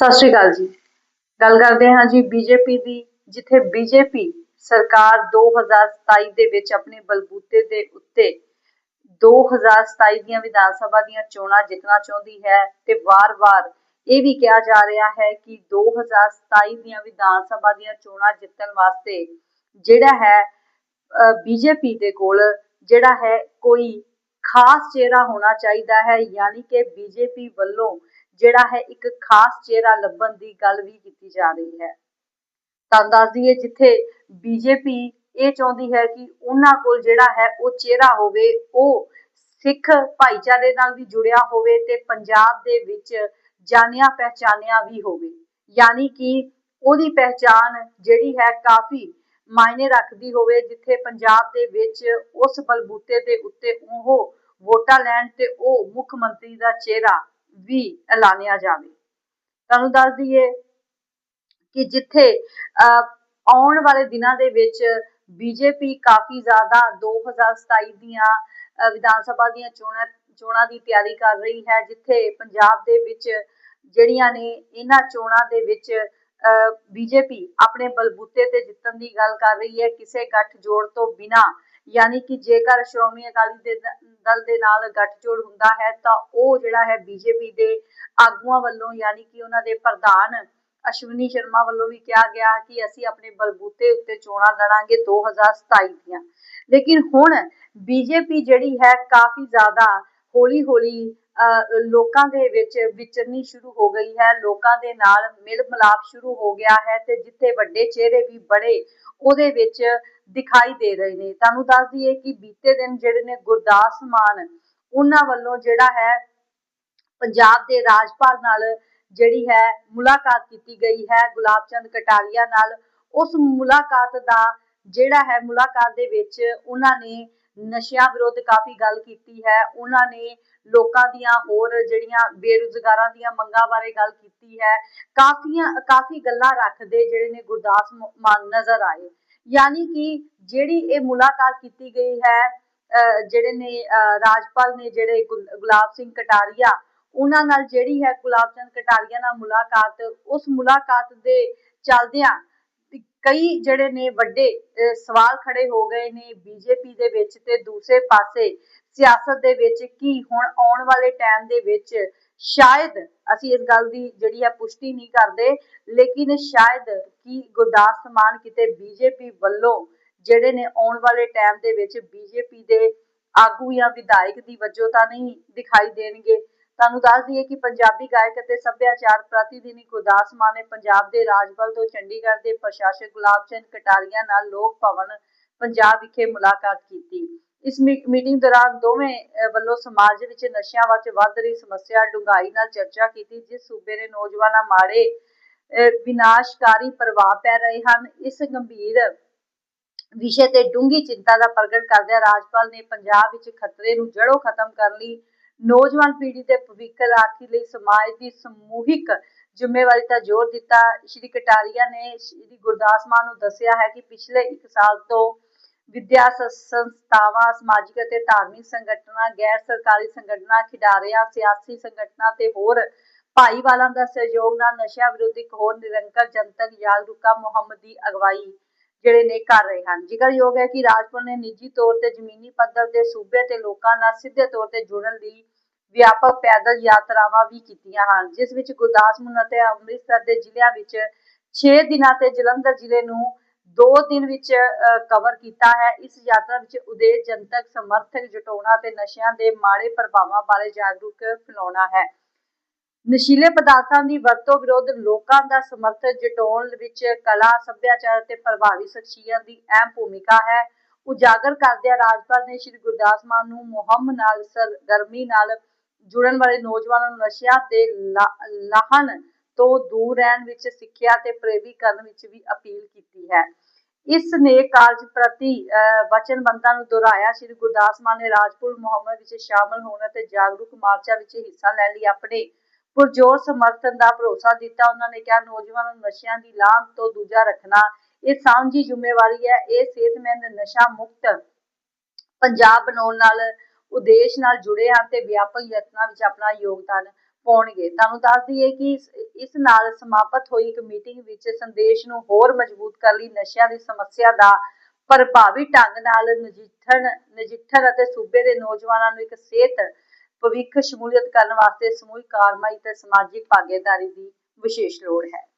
ਸਤਿ ਸ਼੍ਰੀ ਅਕਾਲ ਜੀ। ਗੱਲ ਕਰਦੇ ਹਾਂ ਜੀ ਬੀਜੇਪੀ ਦੀ, ਜਿੱਥੇ ਬੀਜੇਪੀ ਸਰਕਾਰ 2027 ਦੇ ਵਿੱਚ ਆਪਣੇ ਬਲਬੂਤੇ ਦੇ ਉੱਤੇ 2027 ਦੀਆਂ ਵਿਧਾਨ ਸਭਾ ਦੀਆਂ ਚੋਣਾਂ ਜਿੱਤਣਾ ਚਾਹੁੰਦੀ ਹੈ ਤੇ ਵਾਰ-ਵਾਰ ਇਹ ਵੀ ਕਿਹਾ ਜਾ ਰਿਹਾ ਹੈ ਕਿ 2027 ਦੀਆਂ ਵਿਧਾਨ ਸਭਾ ਦੀਆਂ ਚੋਣਾਂ ਜਿੱਤਣ ਵਾਸਤੇ ਜਿਹੜਾ ਹੈ ਬੀਜੇਪੀ ਦੇ ਕੋਲ ਜਿਹੜਾ ਹੈ ਕੋਈ ਖਾਸ ਚਿਹਰਾ ਹੋਣਾ ਚਾਹੀਦਾ ਹੈ, ਯਾਨੀ ਕਿ ਬੀਜੇਪੀ ਵੱਲੋਂ ਜਿਹੜਾ ਹੈ ਇੱਕ ਖਾਸ ਚਿਹਰਾ ਲੱਭਣ ਦੀ ਗੱਲ ਵੀ ਕੀਤੀ ਜਾ ਰਹੀ ਹੈ। ਤਾਂ ਦੱਸ ਦਈਏ ਜਿੱਥੇ ਬੀਜੇਪੀ ਇਹ ਚਾਹੁੰਦੀ ਹੈ ਕਿ ਉਹਨਾਂ ਕੋਲ ਜਿਹੜਾ ਹੈ ਉਹ ਚਿਹਰਾ ਹੋਵੇ, ਉਹ ਸਿੱਖ ਭਾਈਚਾਰੇ ਨਾਲ ਵੀ ਜੁੜਿਆ ਹੋਵੇ ਤੇ ਪੰਜਾਬ ਦੇ ਵਿੱਚ ਜਾਣਿਆ ਪਹਿਚਾਨਿਆ ਵੀ ਹੋਵੇ। ਯਾਨੀ ਕਿ ਉਹਦੀ ਪਹਿਚਾਨ ਜਿਹੜੀ ਹੈ ਕਾਫੀ ਮਾਇਨੇ ਰੱਖਦੀ ਹੋਵੇ, ਜਿੱਥੇ ਪੰਜਾਬ ਦੇ ਵਿੱਚ ਉਸ ਬਲਬੂਤੇ ਦੇ ਉੱਤੇ ਉਹ ਵੋਟਾਂ ਲੈਣ ਤੇ ਉਹ ਮੁੱਖ ਮੰਤਰੀ ਦਾ ਚਿਹਰਾ ਵੀ ਐਲਾਨਿਆ ਜਾਵੇ। ਤੁਹਾਨੂੰ ਦੱਸ ਦਈਏ ਕਿ ਜਿੱਥੇ ਆਉਣ ਵਾਲੇ ਦਿਨਾਂ ਦੇ ਵਿੱਚ ਬੀਜੇਪੀ ਕਾਫੀ ਜ਼ਿਆਦਾ 2027 ਦੀਆਂ ਵਿਧਾਨ ਸਭਾ ਦੀਆਂ ਚੋਣਾਂ ਚੋਣਾਂ ਦੀ ਤਿਆਰੀ ਕਰ ਰਹੀ ਹੈ, ਜਿੱਥੇ ਪੰਜਾਬ ਦੇ ਵਿੱਚ ਜਿਹੜੀਆਂ ਨੇ ਇਹਨਾਂ ਚੋਣਾਂ ਦੇ ਵਿੱਚ ਬੀਜੇਪੀ ਆਪਣੇ ਬਲਬੂਤੇ ਤੇ ਜਿੱਤਣ ਦੀ ਗੱਲ ਕਰ ਰਹੀ ਹੈ, ਕਿਸੇ ਗੱਠ ਜੋੜ ਤੋਂ ਬਿਨਾ। ਯਾਨੀ ਕਿ ਜੇਕਰ ਸ਼੍ਰੋਮਣੀ ਅਕਾਲੀ ਦੇ ਦਲ ਦੇ ਨਾਲ ਗੱਠਜੋੜ ਹੁੰਦਾ ਹੈ, ਤਾਂ ਉਹ ਜਿਹੜਾ ਹੈ ਬੀਜੇਪੀ ਦੇ ਆਗੂਆਂ ਵੱਲੋਂ ਯਾਨੀ ਕਿ ਉਹਨਾਂ ਦੇ ਪ੍ਰਧਾਨ ਅਸ਼ਵਨੀ ਸ਼ਰਮਾ ਵੱਲੋਂ ਵੀ ਕਿਹਾ ਗਿਆ ਕਿ ਅਸੀਂ ਆਪਣੇ ਬਲਬੂਤੇ ਉੱਤੇ ਚੋਣਾਂ ਲੜਾਂਗੇ 2027 ਦੀਆਂ। ਲੇਕਿਨ ਹੁਣ ਬੀਜੇਪੀ ਜਿਹੜੀ ਹੈ ਕਾਫੀ ਜ਼ਿਆਦਾ ਹੌਲੀ ਹੌਲੀ ਲੋਕਾਂ ਦੇ ਵਿੱਚ ਵਿਚਰਨੀ ਸ਼ੁਰੂ ਹੋ ਗਈ ਹੈ, ਲੋਕਾਂ ਦੇ ਨਾਲ ਮਿਲ ਮਲਾਪ ਸ਼ੁਰੂ ਹੋ ਗਿਆ ਹੈ ਤੇ ਜਿੱਥੇ ਵੱਡੇ ਚਿਹਰੇ ਵੀ ਬੜੇ ਉਹਦੇ ਵਿੱਚ ਦਿਖਾਈ ਦੇ ਰਹੇ ਨੇ। ਤੁਹਾਨੂੰ ਦੱਸ ਦਈਏ ਕਿ ਬੀਤੇ ਦਿਨ ਜਿਹੜੇ ਨੇ ਗੁਰਦਾਸ ਮਾਨ, ਉਹਨਾਂ ਵੱਲੋਂ ਜਿਹੜਾ ਹੈ ਪੰਜਾਬ ਦੇ ਰਾਜਪਾਲ ਨਾਲ ਜਿਹੜੀ ਹੈ ਮੁਲਾਕਾਤ ਕੀਤੀ ਗਈ ਹੈ, ਗੁਲਾਬ ਚੰਦ ਕਟਾਰੀਆ ਨਾਲ। ਉਸ ਮੁਲਾਕਾਤ ਦਾ ਜਿਹੜਾ ਹੈ ਮੁਲਾਕਾਤ ਦੇ ਵਿੱਚ ਉਹਨਾਂ ਨੇ ਨਸ਼ਿਆਂ ਵਿਰੁੱਧ ਕਾਫੀ ਗੱਲ ਕੀਤੀ ਹੈ। ਉਹਨਾਂ ਨੇ ਲੋਕਾਂ ਦੀਆਂ ਹੋਰ ਜਿਹੜੀਆਂ ਬੇਰੁਜ਼ਗਾਰਾਂ ਦੀਆਂ ਮੰਗਾਂ ਬਾਰੇ ਗੱਲ ਕੀਤੀ ਹੈ। ਕਾਫੀਆਂ, ਕਾਫੀ ਗੱਲਾਂ ਰੱਖਦੇ ਜਿਹੜੇ ਨੇ ਗੁਰਦਾਸ ਮਾਨ ਨਜ਼ਰ ਆਏ। ਯਾਨੀ ਕਿ ਜਿਹੜੀ ਇਹ ਮੁਲਾਕਾਤ ਕੀਤੀ ਗਈ ਹੈ ਜਿਹੜੇ ਨੇ ਰਾਜਪਾਲ ਨੇ ਜਿਹੜੇ ਗੁਲਾਬ ਸਿੰਘ ਕਟਾਰੀਆ, ਉਹਨਾਂ ਨਾਲ ਜਿਹੜੀ ਹੈ ਗੁਲਾਬ ਚੰਦ ਕਟਾਰੀਆ ਨਾਲ ਮੁਲਾਕਾਤ, ਉਸ ਮੁਲਾਕਾਤ ਦੇ ਚੱਲਦਿਆਂ ਕਈ ਜਿਹੜੇ ਨੇ ਵੱਡੇ ਸਵਾਲ ਖੜੇ ਹੋ ਗਏ ਨੇ ਬੀਜੇਪੀ ਦੇ ਵਿੱਚ ਤੇ ਦੂਸਰੇ ਪਾਸੇ ਸਿਆਸਤ ਦੇ ਵਿੱਚ ਕੀ ਹੁਣ ਆਉਣ ਵਾਲੇ ਟਾਈਮ ਦੇ ਵਿੱਚ ਸ਼ਾਇਦ ਅਸੀਂ ਇਸ ਗੱਲ ਦੀ ਜਿਹੜੀ ਆ ਪੁਸ਼ਟੀ ਨਹੀਂ ਕਰਦੇ, ਲੇਕਿਨ ਸ਼ਾਇਦ ਕੀ ਗੁਰਦਾਸ ਮਾਨ ਕਿਤੇ ਬੀਜੇਪੀ ਵੱਲੋਂ ਜਿਹੜੇ ਨੇ ਆਉਣ ਵਾਲੇ ਟਾਈਮ ਦੇ ਵਿੱਚ ਬੀਜੇਪੀ ਦੇ ਆਗੂ ਜਾਂ ਵਿਧਾਇਕ ਦੀ ਵਜੋਂ ਤਾਂ ਨਹੀਂ ਦਿਖਾਈ ਦੇਣਗੇ। ਤੁਹਾਨੂੰ ਦੱਸ ਦਈਏ ਕਿ ਪੰਜਾਬੀ ਗਾਇਕ ਅਤੇ ਸੱਭਿਆਚਾਰ ਪ੍ਰਤੀਨਿਧੀ ਗੁਰਦਾਸ ਮਾਨ ਨੇ ਪੰਜਾਬ ਦੇ ਰਾਜਪਾਲ ਤੋਂ ਚੰਡੀਗੜ੍ਹ ਦੇ ਪ੍ਰਸ਼ਾਸਕ ਗੁਲਾਬ ਚੰਦ ਕਟਾਰੀਆ ਨਾਲ ਲੋਕ ਭਵਨ ਪੰਜਾਬ ਵਿਖੇ ਮੁਲਾਕਾਤ ਕੀਤੀ। ਇਸ ਮੀਟਿੰਗ ਦੌਰਾਨ ਦੋਵੇਂ ਵੱਲੋਂ ਸਮਾਜ ਵਿੱਚ ਨਸ਼ਿਆਂ ਵਿੱਚ ਵੱਧ ਰਹੀ ਸਮੱਸਿਆ ਡੂੰਘਾਈ ਨਾਲ ਚਰਚਾ ਕੀਤੀ, ਜਿਸ ਸੂਬੇ ਦੇ ਨੌਜਵਾਨਾਂ ਮਾੜੇ ਵਿਨਾਸ਼ਕਾਰੀ ਪ੍ਰਭਾਵ ਪੈ ਰਹੇ ਹਨ। ਇਸ ਗੰਭੀਰ ਵਿਸ਼ੇ ਤੇ ਡੂੰਗੀ ਚਿੰਤਾ ਦਾ ਪ੍ਰਗਟ ਕਰਦਿਆਂ ਰਾਜਪਾਲ ਨੇ ਪੰਜਾਬ ਵਿੱਚ ਖਤਰੇ ਨੂੰ ਜੜੋਂ ਖਤਮ ਕਰਨ ਲਈ ਨੌਜਵਾਨ ਪੀੜ੍ਹੀ ਦੇ ਭਵਿੱਖ ਰਾਖੀ ਲਈ ਸਮਾਜ ਦੀ ਸਮੂਹਿਕ ਜ਼ਿੰਮੇਵਾਰੀ ਤੇ ਜ਼ੋਰ ਦਿੱਤਾ। ਸ਼੍ਰੀ ਕਟਾਰੀਆ ਨੇ ਸ਼੍ਰੀ ਗੁਰਦਾਸ ਮਾਨ ਨੂੰ ਦੱਸਿਆ ਹੈ ਕਿ ਪਿਛਲੇ 1 ਸਾਲ ਤੋਂ ਵਿਦਿਆ ਸੰਸਥਾਵਾਂ, ਸਮਾਜਿਕ ਅਤੇ ਧਾਰਮਿਕ ਸੰਗਠਨਾਂ, ਗੈਰ ਸਰਕਾਰੀ ਸੰਗਠਨਾਂ, ਖਿਡਾਰੀਆਂ, ਸਿਆਸੀ ਸੰਗਠਨਾਂ ਤੇ ਹੋਰ ਭਾਈਵਾਲਾਂ ਦਾ ਸਹਿਯੋਗ ਨਾਲ ਨਸ਼ਾ ਵਿਰੋਧੀ ਇੱਕ ਹੋਰ ਨਿਰੰਕਰ ਜਨਤਕ ਜਾਗਰੂਕਤਾ ਮੁਹਿੰਮ ਦੀ ਅਗਵਾਈ ਜਿਹੜੇ ਨੇ ਕਰ ਰਹੇ ਹਨ। ਜ਼ਿਕਰਯੋਗ ਹੈ ਕਿ ਰਾਜਪੁਰ ਨੇ ਨਿੱਜੀ ਤੌਰ ਤੇ ਜ਼ਮੀਨੀ ਪੱਧਰ ਤੇ ਸੂਬੇ ਤੇ ਲੋਕਾਂ ਨਾਲ ਸਿੱਧੇ ਤੌਰ ਤੇ ਜੁੜਨ ਲਈ ਵਿਆਪਕ ਪੈਦਲ ਯਾਤਰਾਵਾਂ ਵੀ ਕੀਤੀਆਂ ਹਨ। ਜਿਸ ਵਿੱਚ ਗੁਰਦਾਸ ਅਤੇ ਅੰਮ੍ਰਿਤਸਰ ਦੇ ਜ਼ਿਲ੍ਹਿਆਂ ਵਿੱਚ 6 ਦਿਨਾਂ ਤੇ ਜਲੰਧਰ ਜ਼ਿਲ੍ਹੇ ਨੂੰ 2 ਦਿਨ ਵਿੱਚ ਕਵਰ ਕੀਤਾ ਹੈ। ਇਸ ਯਾਤਰਾ ਵਿੱਚ ਉਦੇਸ਼ ਜਨਤਕ ਸਮਰਥਕ ਜਟਾਉਣਾ ਤੇ ਨਸ਼ਿਆਂ ਦੇ ਮਾੜੇ ਪ੍ਰਭਾਵਾਂ ਬਾਰੇ ਜਾਗਰੂਕ ਫੈਲਾਉਣਾ ਹੈ। ਨਸ਼ੀਲੇ ਪਦਾਰਥਾਂ ਦੀ ਵਰਤੋਂ ਵਿਰੁੱਧ ਲੋਕਾਂ ਦਾ ਸਮਰਥਨ ਜਟਾਉਣ ਵਿੱਚ ਕਲਾ, ਸੱਭਿਆਚਾਰ ਤੇ ਪ੍ਰਭਾਵੀ ਸ਼ਖਸੀਅਤ ਦੀ ਅਹਿਮ ਭੂਮਿਕਾ ਹੈ। ਉਜਾਗਰ ਕਰਦਿਆਂ ਰਾਜਪਾਲ ਨੇ ਸ਼੍ਰੀ ਗੁਰਦਾਸ ਮਾਨ ਨੂੰ ਮੁਹਿੰਮ ਨਾਲ, ਸਰਗਰਮੀ ਨਾਲ ਜੁੜਨ ਵਾਲੇ ਨੌਜਵਾਨਾਂ ਨੂੰ ਨਸ਼ਿਆਂ ਤੇ ਲਾਹਣ ਤੋਂ ਦੂਰ ਰਹਿਣ ਵਿੱਚ ਸਿੱਖਿਆ ਤੇ ਪ੍ਰੇਰਿਤ ਕਰਨ ਵਿੱਚ ਵੀ ਅਪੀਲ ਕੀਤੀ ਹੈ। ਇਸ ਨੇ ਕਾਰਜ ਪ੍ਰਤੀ ਵਚਨਬੰਧਤਾ ਨੂੰ ਦੁਹਰਾਇਆ। ਸ਼੍ਰੀ ਗੁਰਦਾਸ ਮਾਨ ਨੇ ਰਾਜਪੁਰ ਮੁਹੰਮਦ ਵਿੱਚ ਸ਼ਾਮਲ ਹੋਣ ਅਤੇ ਜਾਗਰੂਕ ਮਾਰਚਾਂ ਵਿੱਚ ਹਿੱਸਾ ਲੈਣ ਲਈ ਆਪਣੇ ਪੁਰਜੋਰ ਸਮਰਥਨ ਦਾ ਭਰੋਸਾ ਦਿੱਤਾ। ਉਹਨਾਂ ਨੇ ਕਿਹਾ, ਨੌਜਵਾਨਾਂ ਨਸ਼ਿਆਂ ਦੀ ਲਾਭ ਤੋਂ ਦੂਜਾ ਰੱਖਣਾ ਇਹ ਸਾਂਝੀ ਜ਼ਿੰਮੇਵਾਰੀ ਹੈ। ਇਹ ਸਿਹਤਮੰਦ ਨਸ਼ਾ ਮੁਕਤ ਪੰਜਾਬ ਬਣਾਉਣ ਨਾਲ, ਉਦੇਸ਼ ਨਾਲ ਜੁੜੇ ਹਨ ਤੇ ਵਿਆਪਕ ਯਤਨਾਂ ਵਿੱਚ ਆਪਣਾ ਯੋਗਦਾਨ ਪਾਉਣਗੇ। ਤੁਹਾਨੂੰ ਦੱਸ ਦਈਏ ਕਿ ਇਸ ਨਾਲ ਸਮਾਪਤ ਹੋਈ ਇੱਕ ਮੀਟਿੰਗ ਵਿੱਚ ਸੰਦੇਸ਼ ਨੂੰ ਹੋਰ ਮਜ਼ਬੂਤ ਕਰਨ ਲਈ ਨਸ਼ਿਆਂ ਦੀ ਸਮੱਸਿਆ ਦਾ ਪ੍ਰਭਾਵੀ ਢੰਗ ਨਾਲ ਨਜਿੱਠਣ ਨਜਿੱਠਣ ਅਤੇ ਸੂਬੇ ਦੇ ਨੌਜਵਾਨਾਂ ਨੂੰ ਇੱਕ ਸਿਹਤ ਭਵਿੱਖ ਸ਼ਮੂਲੀਅਤ ਕਰਨ ਵਾਸਤੇ ਸਮੂਹਿਕ ਕਾਰਵਾਈ ਤੇ ਸਮਾਜਿਕ ਭਾਗੀਦਾਰੀ ਦੀ ਵਿਸ਼ੇਸ਼ ਲੋੜ ਹੈ।